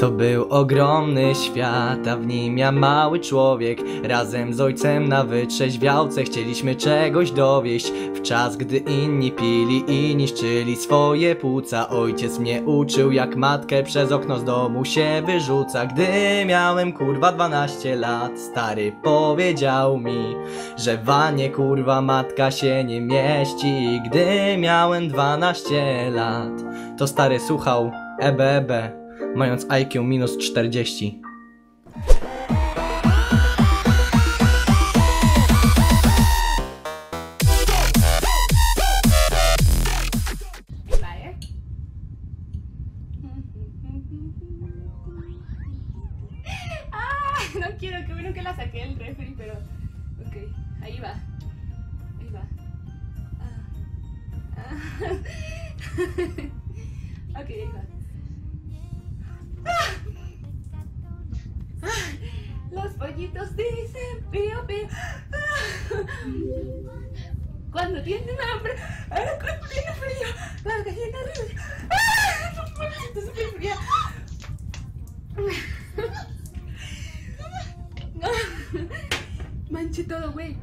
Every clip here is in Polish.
To był ogromny świat, a w nim ja mały człowiek. Razem z ojcem na wytrzeźwiałce chcieliśmy czegoś dowieść. W czas, gdy inni pili i niszczyli swoje płuca Ojciec mnie uczył, jak matkę przez okno z domu się wyrzuca. Gdy miałem kurwa 12 lat, stary powiedział mi Że wanie kurwa matka się nie mieści. Gdy miałem 12 lat, to stary słuchał E EBEB mając IQ minus 40. Pollitos dicen pío pío. Cuando tienen hambre, ahora cuando tiene frío, la gallina arriba. ¡Ah! Los pollitos súper fría. Manche todo, güey.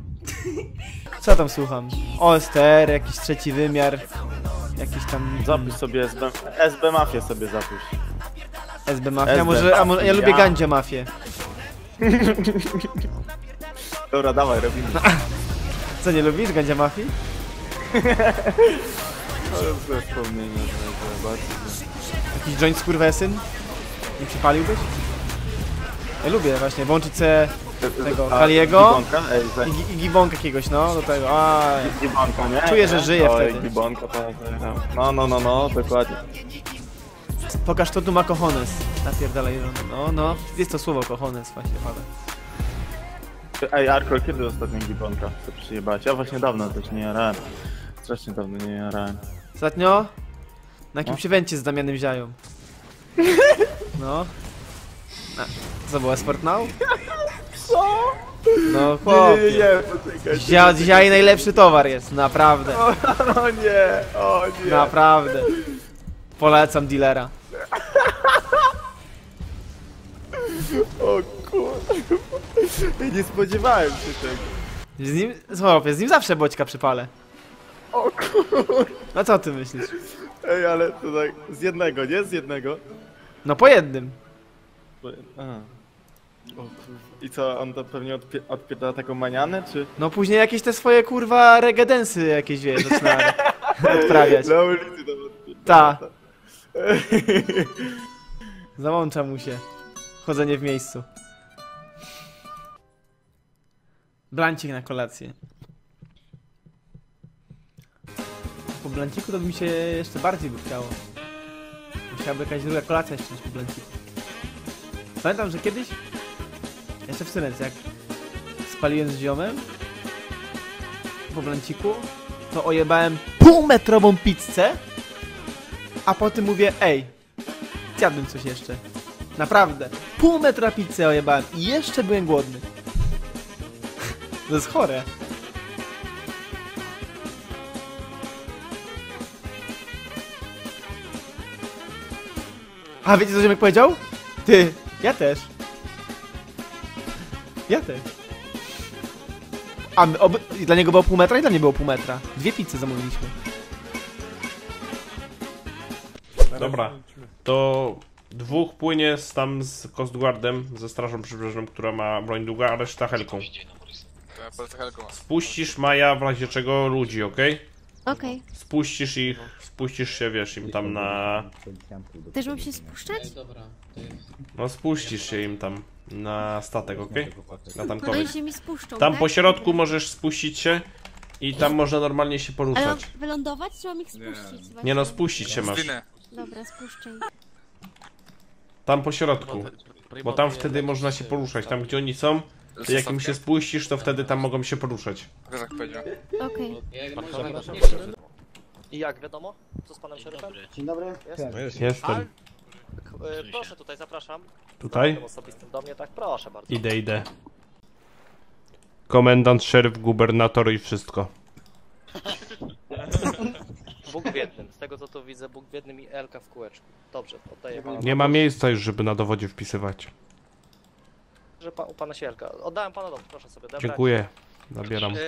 Co tam słucham? OSTR, jakiś trzeci wymiar, jakiś tam Zapisz sobie SB, SB Mafię sobie zapisz. SB Mafia, SB może, a może, ja lubię Gandzie Mafię. Dobra, dawaj, robimy. Co, nie lubisz Gandzia Mafii? Ale złe wspomnienie, bardzo. Jakiś joint skurwesyn? Nie przypaliłbyś? Ja lubię właśnie, włączyć se Tego, A, Kaliego? Gibonka? Ej, za... i, gi- i gibonka jakiegoś, no, do tego, a Gibonka, nie? Czuję, że żyje Oj, wtedy. Gibonka, no, no, no, no, dokładnie. Pokaż to tu ma cojones. Napierdalaj, no, no, jest to słowo cojones właśnie pada. Ej, Arko, kiedy ostatnio Gibonka co przyjebałeś? Ja właśnie dawno też nie jarałem. Strasznie dawno nie jarałem. Ostatnio? Na jakimś No. evencie z Damianem Ziają. No. Na, co było, Esport Now? Co? No chłopie. Nie, nie, nie, poczekaj. Zia, dzisiaj najlepszy towar jest, naprawdę. O, o nie, o nie. Naprawdę. Polecam dealera. O kurwa. Nie spodziewałem się tego. Z nim, chłopie, z nim zawsze boćka przypalę. O kurwa. No co ty myślisz? Ej, ale to tak z jednego, nie? Z jednego. No po jednym. A. O kurwa. I co, on to pewnie odpie odpierdala taką manianę, czy? No później jakieś te swoje kurwa regedensy jakieś wie, zaczyna odprawiać. Na ulicy to odpierdala. Ta. Załącza mu się. Chodzenie w miejscu. Blancik na kolację. Po blanciku to by mi się jeszcze bardziej by chciało. Musiałaby jakaś druga kolacja jeszcze niż po blanciku. Pamiętam, że kiedyś, jeszcze w Syrence, jak spaliłem z ziomem po blanciku, to ojebałem półmetrową pizzę, a potem mówię, ej, zjadłem coś jeszcze. Naprawdę. Pół metra pizzy ojebałem i jeszcze byłem głodny. To jest chore. A wiecie co Ziomek powiedział? Ty, ja też. Ja też. A my, oby, i dla niego było pół metra i dla mnie było pół metra. Dwie pizze zamówiliśmy. Dobra, to dwóch płynie z tam z Coastguardem, ze Strażą Przybrzeżną, która ma broń długa, a reszta helką. Spuścisz Maja w razie czego ludzi, okej? Okej. Spuścisz ich, spuścisz się, wiesz, im tam na... Też mam się spuszczać? No spuścisz się im tam na statek, okej? Na No się mi spuszczą, Tam tak? po środku możesz spuścić się i tam można normalnie się Ale mam poruszać. wylądować, czy mam ich spuścić? Nie no, spuścić się masz. Dobra, spuszczę ich. Tam po środku. Bo tam wtedy można się poruszać. Tam gdzie oni są, to jak im się spuścisz, to wtedy tam mogą się poruszać. Okej. I jak wiadomo? Co z panem szeryfem? Jestem. E, Proszę tutaj, zapraszam. Tutaj? Tym osobistym do mnie, tak? Proszę bardzo. Idę, idę. Komendant, szeryf, gubernator i wszystko. Bóg w jednym. Z tego co tu widzę, Bóg w jednym i Elka w kółeczku. Dobrze, oddaję panu. Nie ma miejsca już, żeby na dowodzie wpisywać. Że pa, u pana się Elka. Oddałem panu dom, proszę sobie odebrać. Dziękuję. Zabieram. Yy,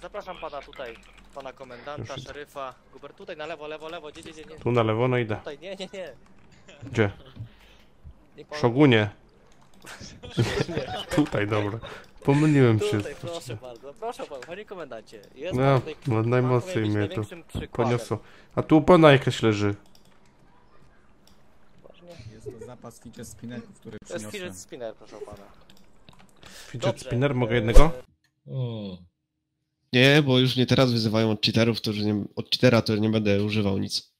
zapraszam pana tutaj, pana komendanta, Już idę. szeryfa, guber, tutaj na lewo, lewo, lewo, gdzie, gdzie, gdzie, nie, Tu na lewo, no idę. tutaj, nie, nie, nie. Gdzie? Niech pan- Szogunie. Tutaj, dobra. Pomyliłem się. Tutaj, proszę bardzo, proszę pan, panie komendancie. Jest No, pan tutaj, no pan najmocniej powinien być mnie to największym przykładem. poniosło. A tu u pana jakaś leży. Jest to zapas fidget spinnerów, który To jest przyniosłem. fidget spinner, proszę pana. Fidget Dobrze, spinner, mogę e, jednego? O. Nie, bo już mnie teraz wyzywają od cheaterów, to że nie, od cheatera to nie będę używał nic.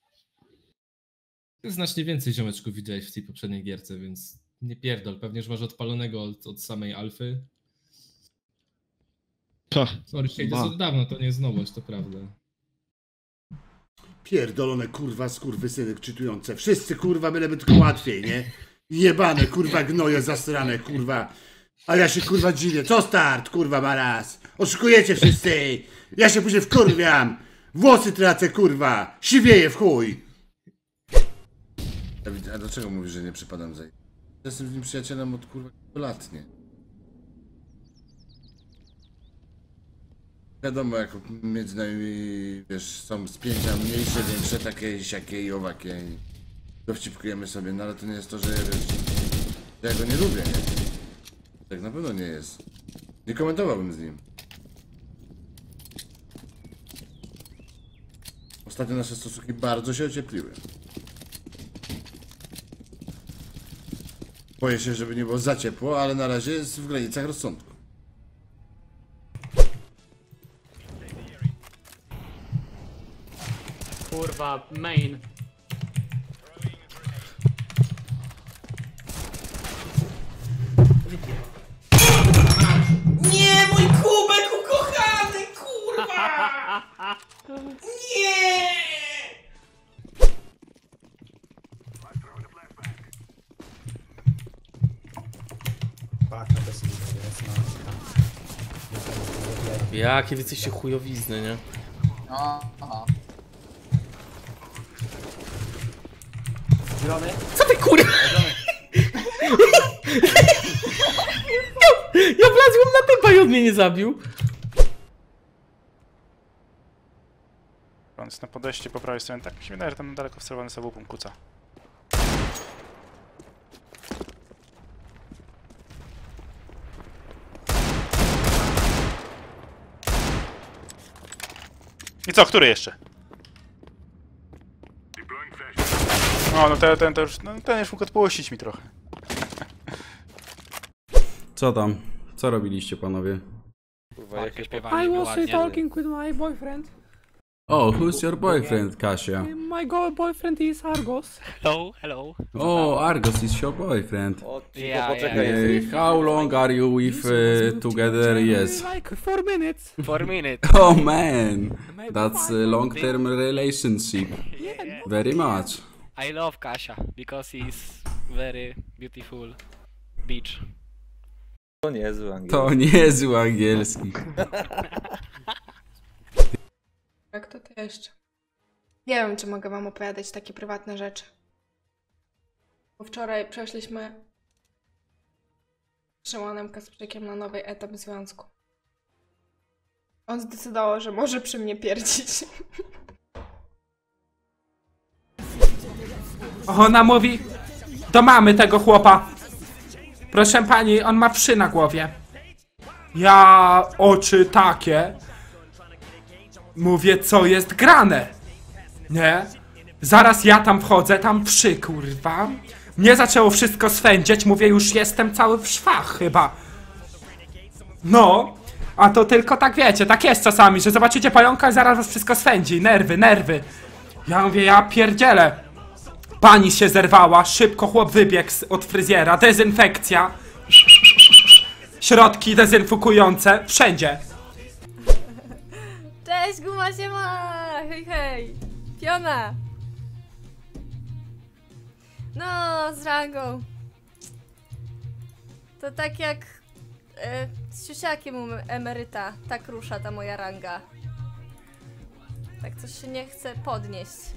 Znacznie więcej ziomeczków widziałeś w tej poprzedniej gierce, więc nie pierdol. Pewnie, że masz odpalonego od, od samej alfy. Pa, Sorry, Shade, to jest od dawna, to nie jest nowość, to prawda. Pierdolone kurwa skurwysyny czytujące. Wszyscy kurwa byleby tylko łatwiej, nie? Jebane kurwa gnoje zasrane kurwa. A ja się kurwa dziwię. Co start kurwa maraz? Oszukujecie wszyscy. Ja się później wkurwiam. Włosy tracę kurwa. Siwieję w chuj. A dlaczego mówisz, że nie przypadam za... Jestem z nim przyjacielem od kurwa lat, nie? Wiadomo, jak między nami, wiesz, są spięcia mniejsze, większe, takie, siakie i owakie. I dowcipkujemy sobie, no ale to nie jest to, że wiesz, ja go nie lubię, nie? Tak na pewno nie jest. Nie komentowałbym z nim. Ostatnio nasze stosunki bardzo się ociepliły. Boję się, żeby nie było za ciepło, ale na razie jest w granicach rozsądku. Kurwa, main. Nie, mój kubek ukochany, kurwa! Nie! Jakie wy jesteście chujowizny, nie? Co ty kurwa? Ja wlazłem na typa i on mnie nie zabił. On jest na podejście po prawej stronie. Tak mi się wydaje, że tam daleko wcelowany sobie łupem kuca. I co, który jeszcze? O, no ten, ten, to już, no, ten już mógł odpuścić mi trochę. Co tam? Co robiliście panowie? Kurwa, jakieś I was talking with my boyfriend. O, who's your boyfriend, Kasia? My go boyfriend is Argos. Hello, hello. O, Argos is your boyfriend. O, Ja, Eh, how long are you with uh, together? Yes. Like four minutes. For minute. Oh man, that's a long-term relationship. Very much. I love Kasia, because he's very beautiful beach. To niezły angielski. Jak to ty jeszcze? Nie wiem, czy mogę wam opowiadać takie prywatne rzeczy. Bo wczoraj przeszliśmy z Szymonem Kasprzykiem na nowy etap związku. On zdecydował, że może przy mnie pierdzić. Ona mówi do mamy tego chłopa. Proszę pani, on ma wszy na głowie. Ja oczy takie. Mówię, co jest grane. Nie? Zaraz ja tam wchodzę, tam wszy, kurwa. Mnie zaczęło wszystko swędzieć, mówię, już jestem cały w szwach chyba. No, a to tylko tak wiecie, tak jest czasami, że zobaczycie pająka i zaraz was wszystko swędzi. Nerwy, nerwy. Ja mówię, ja pierdzielę. Pani się zerwała, szybko chłop wybiegł od fryzjera, dezynfekcja. Środki dezynfekujące, wszędzie. Cześć, guma się ma! Hej, hej! Piona! No, z rangą. To tak jak e, z siusiakiem u emeryta. Tak rusza ta moja ranga. Tak coś się nie chce podnieść.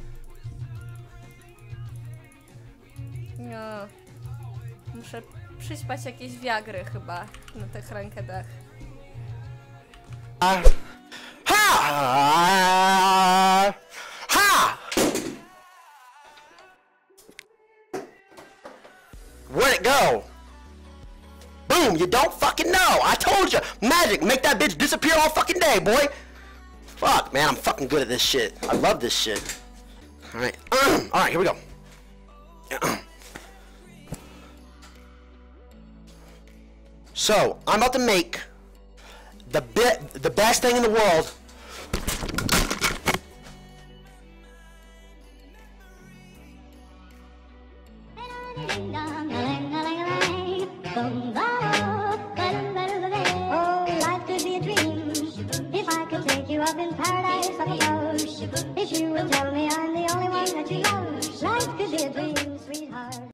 Muszę przyśpać jakieś wiagry chyba na tych rankedach. Ha! Ha! Where'd it go? Boom, you don't fucking know. I told you. Magic, make that bitch disappear all fucking day, boy. Fuck, man, I'm fucking good at this shit. I love this shit. Alright. Alright, here we go. So, I'm about to make the the best thing in the world.